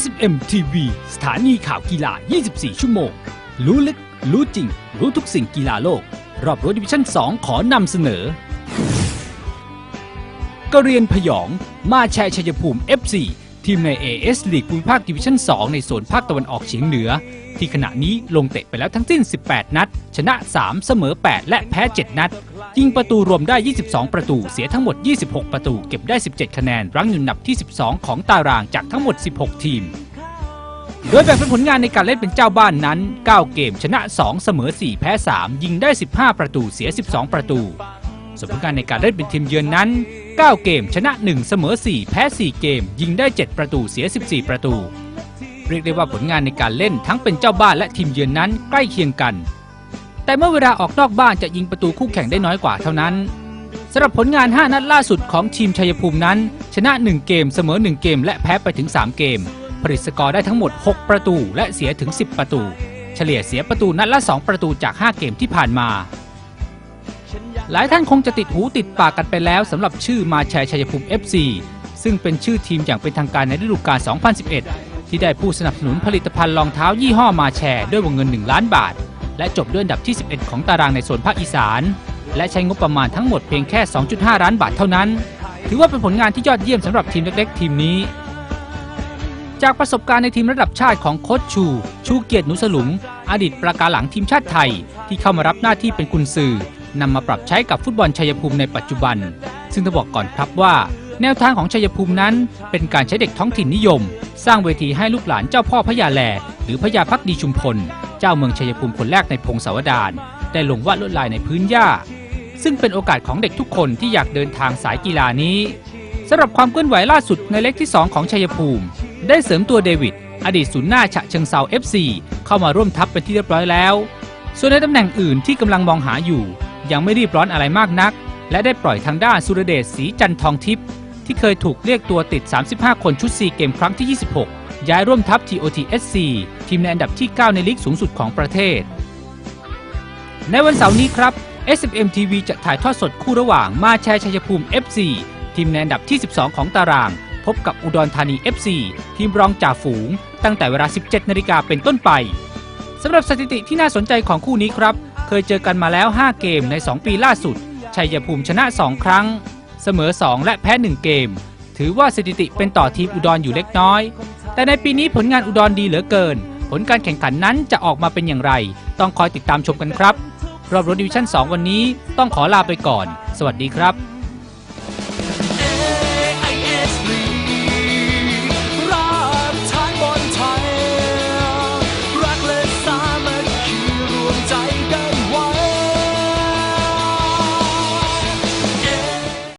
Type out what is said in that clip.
SMM TV สถานีข่าวกีฬา 24 ชั่วโมง รู้ลึก รู้จริง รู้ทุกสิ่งกีฬาโลก รอบรั้วดิวิชั่น 2 ขอนำเสนอกระเรียนพยอง มาแชร์ชัยภูมิ FC ทีมใน AS ลีกภูมิภาคดิวิชั่น 2 ในโซนภาคตะวันออกเฉียงเหนือ ที่ขณะนี้ลงเตะไปแล้วทั้งสิ้น 18 นัด ชนะ 3 เสมอ 8 และแพ้ 7 นัด ยิงประตูรวมได้ 22 ประตู เสียทั้งหมด 26 ประตู เก็บได้ 17 คะแนน รั้งอยู่อันดับที่ 12 ของตารางจากทั้งหมด 16 ทีม โดยแบ่งเป็นผลงานในการเล่นเป็นเจ้าบ้านนั้น 9 เกม ชนะ 2 เสมอ 4 แพ้ 3 ยิงได้ 15 ประตู เสีย 12 ประตู ส่วนผลงานในการเล่นเป็นทีมเยือนนั้น 9 เกม ชนะ 1 เสมอ 4 แพ้ 4 เกม ยิงได้ 7 ประตูเสีย 14 ประตู เรียกได้ว่าผลงานในการเล่นทั้งเป็นเจ้าบ้านและทีมเยือนนั้นใกล้เคียงกัน แต่เมื่อเวลาออกนอกบ้านจะยิงประตูคู่แข่งได้น้อยกว่าเท่านั้นสำหรับผลงาน 5 นัดล่าสุดของทีมชัยภูมินั้น ชนะ 1 เกมเสมอ 1 เกม และแพ้ไปถึง 3 เกม ผลิตสกอร์ได้ทั้งหมด 6 ประตูและเสียถึง 10 ประตู เฉลี่ยเสียประตูนัดละ 2 ประตูจาก 5 เกมที่ผ่านมา หลายท่านคงจะติดหูติดปากกันไปแล้วสำหรับชื่อมาแชร์ชัยภูมิ FC ซึ่งเป็นชื่อทีมอย่างเป็นทางการในฤดูกาล 2011 ที่ได้ผู้สนับสนุนผลิตภัณฑ์รองเท้ายี่ห้อมาแชร์ด้วยวงเงิน 1 ล้านบาท และจบด้วยอันดับที่ 11 ของตารางในโซนภาคอีสาน และใช้งบประมาณทั้งหมดเพียงแค่ 2.5 ล้านบาทเท่านั้น ถือว่าเป็นผลงานที่ยอดเยี่ยมสำหรับทีมเล็กๆ ทีมนี้ จากประสบการณ์ในทีมระดับชาติของโค้ชชู ชูเกียรตินุสลุง อดีตประกาหลังทีมชาติไทย ที่เข้ามารับหน้าที่เป็นกุนซือ นำมาปรับใช้กับฟุตบอลชัยภูมิในปัจจุบัน ซึ่งต้องบอกก่อนครับว่า แนวทางของชัยภูมินั้น เป็นการใช้เด็กท้องถิ่นนิยม สร้างเวทีให้ลูกหลานเจ้าพ่อพระยาแล หรือพระยาพักดีชุมพล เจ้าเมืองชัยภูมิคนแรกในพงศาวดารได้ลงวาดลวดลายในพื้นหญ้า ซึ่งเป็นโอกาสของเด็กทุกคนที่อยากเดินทางสายกีฬานี้สำหรับความเคลื่อนไหวล่าสุดในเล็กที่ 2 ของชัยภูมิ ได้เสริมตัวเดวิดอดีตศูนย์หน้าฉะเชิงเซา FC เข้ามาร่วมทัพเป็นที่เรียบร้อยแล้ว ส่วนในตำแหน่งอื่นที่กำลังมองหาอยู่ ยังไม่รีบร้อนอะไรมากนัก และได้ปล่อยทางด้านสุรเดชศรีจันทร์ทองทิพย์ที่เคยถูกเรียกตัวติด 35 คนชุด 4 เกมครั้งที่ 26 ย้ายร่วมทัพ TOTSC ทีมในอันดับที่ 9 ในลีกสูงสุดของประเทศ ในวันเสาร์นี้ครับ SMM TV จะถ่ายทอดสดคู่ระหว่างมาแชร์ชัยภูมิ FC ทีมในอันดับที่ 12 ของตาราง พบกับอุดรธานี FC ทีมรองจ่าฝูง ตั้งแต่เวลา 17 นาฬิกาเป็นต้นไปสำหรับสถิติที่น่าสนใจของคู่นี้ครับ เคยเจอกันมาแล้ว 5 เกมใน 2 ปีล่าสุด ชัยภูมิชนะ 2 ครั้ง เสมอ 2 และแพ้ 1 เกม ถือว่าสถิติเป็นต่อทีมอุดรอยู่เล็กน้อย แต่ในปีนี้ผลงานอุดรดีเหลือเกิน ผลการแข่งขันนั้นจะออกมาเป็นอย่างไร ต้องคอยติดตามชมกันครับ รอบรถดิวิชั่น 2 วันนี้ต้องขอลาไปก่อน สวัสดีครับ